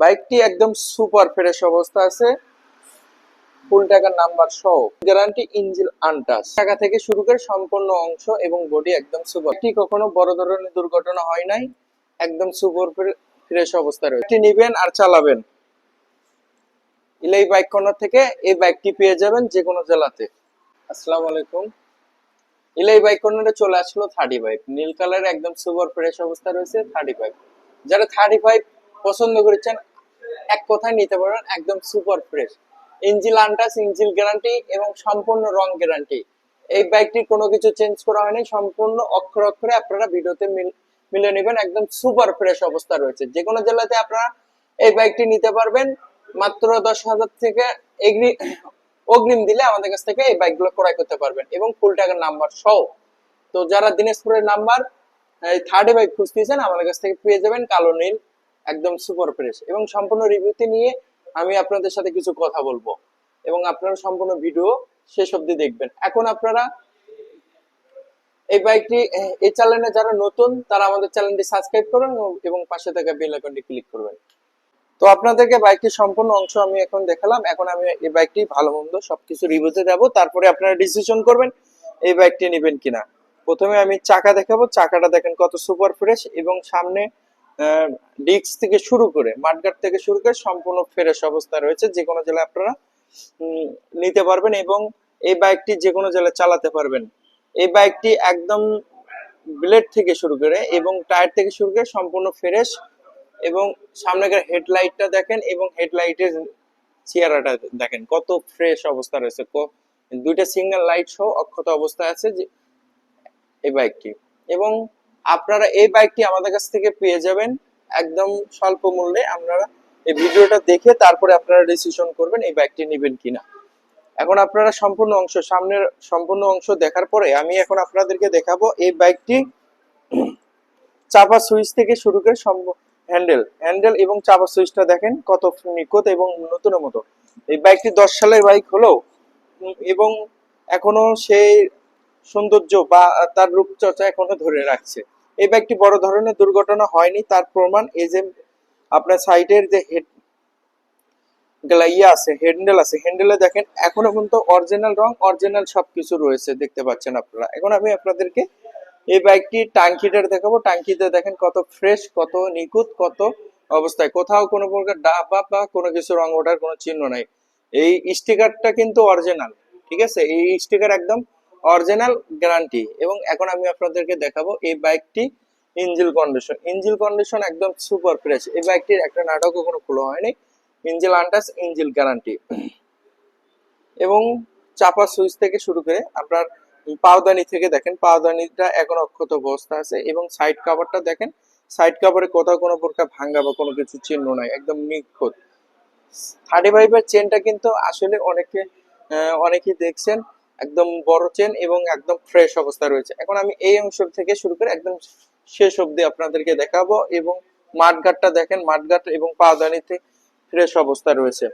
বাইকটি একদম super fresh অবস্থা আছে। ফুল টাকার নাম্বার সহ। গ্যারান্টি ইঞ্জিল আনটাস টাকা থেকে শুরু করে সম্পূর্ণ অংশ এবং বডি একদম সুপার। এটি কখনো বড় ধরনের দুর্ঘটনা হয় নাই। একদম সুপার ফ্রেশ অবস্থা রয়েছে। এটি নিবেন আর চালাবেন। ইলাই বাইক কর্নার থেকে এই বাইকটি পেয়ে যাবেন যে কোনো জেলাতে। আসসালামু আলাইকুম। ইলাই বাইক কর্নারে চলে আসলো থার্টি ফাইভ নীল কালার একদম সুপার ফ্রেশ অবস্থা রয়েছে থার্টি ফাইভ যারা থার্টি ফাইভ পছন্দ করেছেন এক কথায় নিতে পারবেন, একদম super fresh engine untouched engine guarantee এবং সম্পূর্ণ রং গ্যারান্টি এই বাইকটির কোনো কিছু চেঞ্জ করা হয়নি, সম্পূর্ণ অক্ষর অক্ষরে আপনারা ভিডিওতে মিলে নেবেন, একদম সুপার ফ্রেশ অবস্থা রয়েছে। যে কোনো জেলাতে আপনারা এই বাইকটি নিতে পারবেন, মাত্র দশ হাজার থেকে এগ্রি অগ্রিম দিলে আমাদের কাছ থেকে এই বাইকগুলো ক্রয় করতে পারবেন এবং ফুল টাকার নাম্বার সহ। তো যারা দিনাজপুরের নাম্বার থার্টি বাইক খুঁজতেছেন, আমাদের কাছ থেকে পেয়ে যাবেন কালো, নীল একদম সুপার ফ্রেশ এবং সম্পূর্ণ রিভিউতে নিয়ে আমি আপনাদের সাথে কিছু কথা বলব। এবং আপনারা সম্পূর্ণ ভিডিও শেষ অবধি দেখবেন। এখন আপনারা এই বাইকটি এই চ্যানেলে যারা নতুন, তারা আমাদের চ্যানেলটি সাবস্ক্রাইব করবেন এবং- এবং পাশে থাকা বেল আইকনটি ক্লিক করবেন। তো আপনাদেরকে বাইকটির সম্পূর্ণ অংশ আমি এখন দেখালাম। এখন আমি এই বাইকটি ভালো মন্দ সবকিছু রিভিউতে দেবো তারপরে আপনারা ডিসিশন করবেন এই বাইকটি নেবেন কিনা। প্রথমে আমি চাকা দেখাবো। চাকাটা দেখেন কত সুপার ফ্রেশ এবং সামনে ডিস্ক থেকে শুরু করে মাঠঘাট থেকে শুরু করে সম্পূর্ণ ফ্রেশ অবস্থা রয়েছে। যে কোনো জেলায় আপনারা নিতে পারবেন এবং এই বাইকটি যে কোনো জেলায় চালাতে পারবেন। এই বাইকটি একদম ব্লেড থেকে শুরু করে এবং টায়ার থেকে শুরু করে সম্পূর্ণ ফ্রেশ এবং সামনেকার হেডলাইটটা দেখেন এবং হেডলাইটের চেয়ারাটা দেখেন। কত ফ্রেশ অবস্থা রয়েছে। দুইটা সিগন্যাল লাইট সহ অক্ষত অবস্থায় আছে যে এই বাইকটি এবং আপনারা এই বাইকটি আমাদের কাছ থেকে পেয়ে যাবেন। একদম স্বল্প মূল্যে আপনারা এই ভিডিওটা দেখে তারপরে আপনারা ডিসিশন করবেন এই বাইকটি নেবেন কিনা। এখন আপনারা সম্পূর্ণ অংশ, সামনের সম্পূর্ণ অংশ দেখার পরে আমি এখন আপনাদেরকে দেখাবো এই বাইকটি চাপা সুইচ থেকে শুরু করে হ্যান্ডেল হ্যান্ডেল এবং চাপা সুইচটা দেখেন কত নিখুঁত এবং নতুনের মতো। এই বাইকটি দশ সালের বাইক হলো এবং এখনও সেই সৌন্দর্য বা তার রূপচর্চা এখনও ধরে রাখছে। এই বাইকটি বড় ধরনের দুর্ঘটনা হয়নি, তার প্রমাণ এই যে আপনার সাইডের যে হেড ইয়ে আছে হ্যান্ডেল আছে হ্যান্ডেলে দেখেন, এখনও কিন্তু অরিজিনাল রং অরিজিনাল সবকিছু রয়েছে, দেখতে পাচ্ছেন আপনারা। এখন আমি আপনাদেরকে এই বাইকটি টাঙ্কিটার দেখাবো। টাঙ্কিতে দেখেন কত ফ্রেশ কত নিখুঁত, কত অবস্থায়। কোথাও কোনো প্রকার ডাবা বা কোনো কিছু রং ওঠার কোনো চিহ্ন নাই। এই স্টিকারটা কিন্তু অরিজিনাল ঠিক আছে? এই স্টিকার একদম অরিজিনাল গ্যারান্টি। এবং এখন আমি আপনাদেরকে দেখাবো এই বাইকটি ইঞ্জিল কন্ডিশন। ইঞ্জিল কন্ডিশন একদম সুপার ফ্রেশ। এই বাইকটির একটা নাটকও কোনো খুলো হয়নি। Engine untouched engine guarantee. এবং চাপা সুইচ থেকে শুরু করে আপনার পাওদানি থেকে দেখেন, পাওদানিটা এখন অক্ষত অবস্থা আছে এবং সাইড কাভারটা দেখেন সাইড কাভারে কোথাও কোনো প্রকার ভাঙ্গা বা কোনো কিছু চিহ্ন নাই, একদম নিখুঁত। থার্টি ফাইভের চেনটা কিন্তু আসলে অনেকে অনেকেই দেখছেন। একদম বড় চেন এবং একদম ফ্রেশ অবস্থা রয়েছে। এখন আমি এই অংশ থেকে শুরু করে একদম শেষ অবধি আপনাদেরকে দেখাবো এবং মাঠঘাটটা দেখেন, মাঠঘাট এবং পাওদানিতে ফ্রেশ অবস্থা রয়েছে।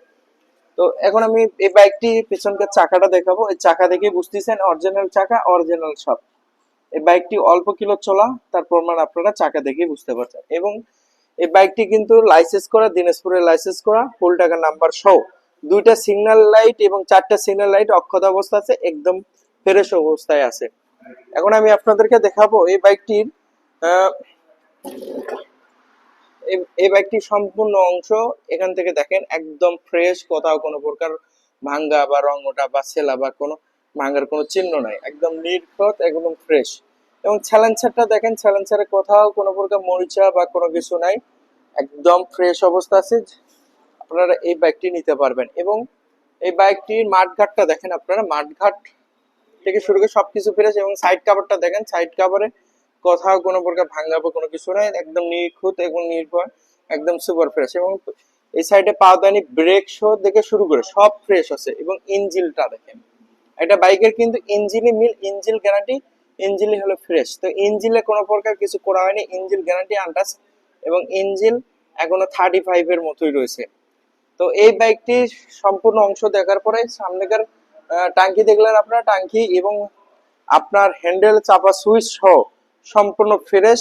তো এখন আমি এই বাইকটি পিছনকার চাকাটা দেখাবো। এই চাকা দেখে বুঝতেছেন অরিজিনাল চাকা অরিজিনাল সব এই বাইকটি অল্প কিলো চলা, তার প্রমাণ আপনারা চাকা দেখে বুঝতে পারছেন। এবং এই বাইকটি কিন্তু লাইসেন্স করা, দিনাজপুরের লাইসেন্স করা ফুল টাকা নাম্বার সহ। দুইটা সিগন্যাল লাইট এবং চারটা সিগন্যাল লাইট অক্ষত অবস্থা আছে, একদম ফ্রেশ অবস্থায় আছে। এখন আমি আপনাদেরকে দেখাবো এই বাইকটির এই- বাইকটির সম্পূর্ণ অংশ এখান থেকে দেখেন, একদম ফ্রেশ কোথাও কোনো প্রকার ভাঙ্গা বা রং ওঠা বা ছেলা বা কোনো ভাঙ্গার কোনো চিহ্ন নাই, একদম নির্ঘত একদম ফ্রেশ এবং চ্যালেঞ্জারটা দেখেন চ্যালেঞ্জারে কোথাও কোনো প্রকার মরিচা বা কোনো কিছু নাই, একদম ফ্রেশ অবস্থা আছে। আপনারা এই বাইকটি নিতে পারবেন। এবং এই বাইকটির মাঠঘাটটা দেখেন আপনারা, মাঠঘাট থেকে শুরু করে সবকিছু ফ্রেশ এবং সাইড কাভারটা দেখেন সাইড কাভারে কোথাও কোনো প্রকার ভাঙ্গা বা কোনো কিছু নাই, একদম নিখুঁত এবং নির্ভর, একদম সুপার ফ্রেশ এবং এই সাইডে পাওদানি ব্রেক শো থেকে শুরু করে সব ফ্রেশ আছে এবং ইঞ্জিলটা দেখেন। একটা বাইকের কিন্তু ইঞ্জিনই মিল, ইঞ্জিল গ্যারান্টি ইঞ্জিলই হলো ফ্রেশ তো ইঞ্জিলে কোনো প্রকার কিছু করা হয়নি, ইঞ্জিল গ্যারান্টি আন্টাস এবং ইঞ্জিল এখনও থার্টি ফাইভের মতোই রয়েছে। তো এই বাইকটি সম্পূর্ণ অংশ দেখার পরে সামনেকার টাঙ্কি দেখলেন আপনার, টাঙ্কি এবং আপনার হ্যান্ডেল, চাপা সুইচ সহ সম্পূর্ণ ফ্রেশ।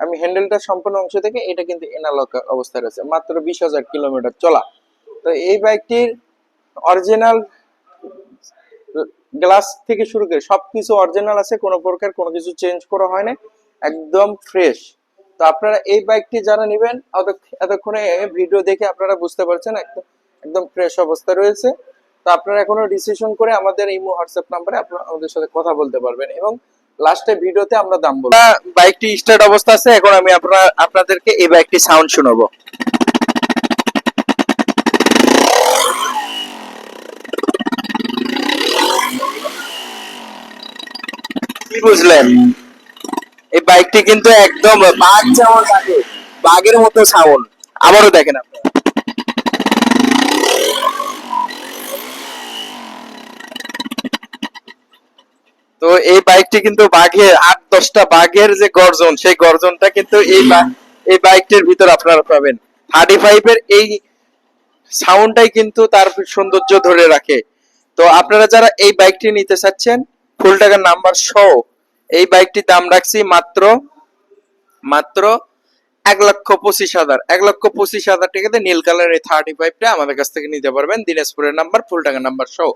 আমি হ্যান্ডেলটা সম্পূর্ণ অংশ থেকে এটা কিন্তু এনালগ অবস্থায় রয়েছে, মাত্র বিশ হাজার কিলোমিটার চলা। তো এই বাইকটির অরিজিনাল গ্লাস থেকে শুরু করে সবকিছু অরিজিনাল আছে, কোনো প্রকার কোনো কিছু চেঞ্জ করা হয় না একদম ফ্রেশ তো আপনারা এই বাইকটি যারা নেবেন এতক্ষণে ভিডিও দেখে আপনারা বুঝতে পারছেন, একদম একদম ফ্রেশ অবস্থা রয়েছে। তো আপনারা এখনও ডিসিশন করে আমাদের এই হোয়াটসঅ্যাপ নাম্বারে আপনারা আমাদের সাথে কথা বলতে পারবেন এবং লাস্টে ভিডিওতে আমরা দাম বলব। বাইকটি স্টার্ট অবস্থা আছে, এখন আমি আপনার আপনাদেরকে এই বাইকটি সাউন্ড শোনাবো। বুঝলেন? এই বাইকটি কিন্তু একদম বাঘ যেমন থাকে বাঘের মতো সাউন্ড আবারও দেখেন আপনারা তো এই বাইকটি কিন্তু বাঘের, আট, দশটা বাঘের যে গর্জন, সেই গর্জনটা কিন্তু এই এই বাইকটির ভিতর আপনারা পাবেন। থার্টি ফাইভ এর এই সাউন্ডটাই কিন্তু তার সৌন্দর্য ধরে রাখে। তো আপনারা যারা এই বাইকটি নিতে চাচ্ছেন ফুল টাকার নাম্বার সহ এই বাইকটির দাম রাখছি মাত্র মাত্র এক লক্ষ পঁচিশ হাজার। এক লক্ষ পঁচিশ হাজার টাকাতে নীল কালারের এই থার্টি ফাইভটা আমাদের কাছ থেকে নিতে পারবেন। দিনাজপুরের নাম্বার ফুল টাকার নাম্বার সহ।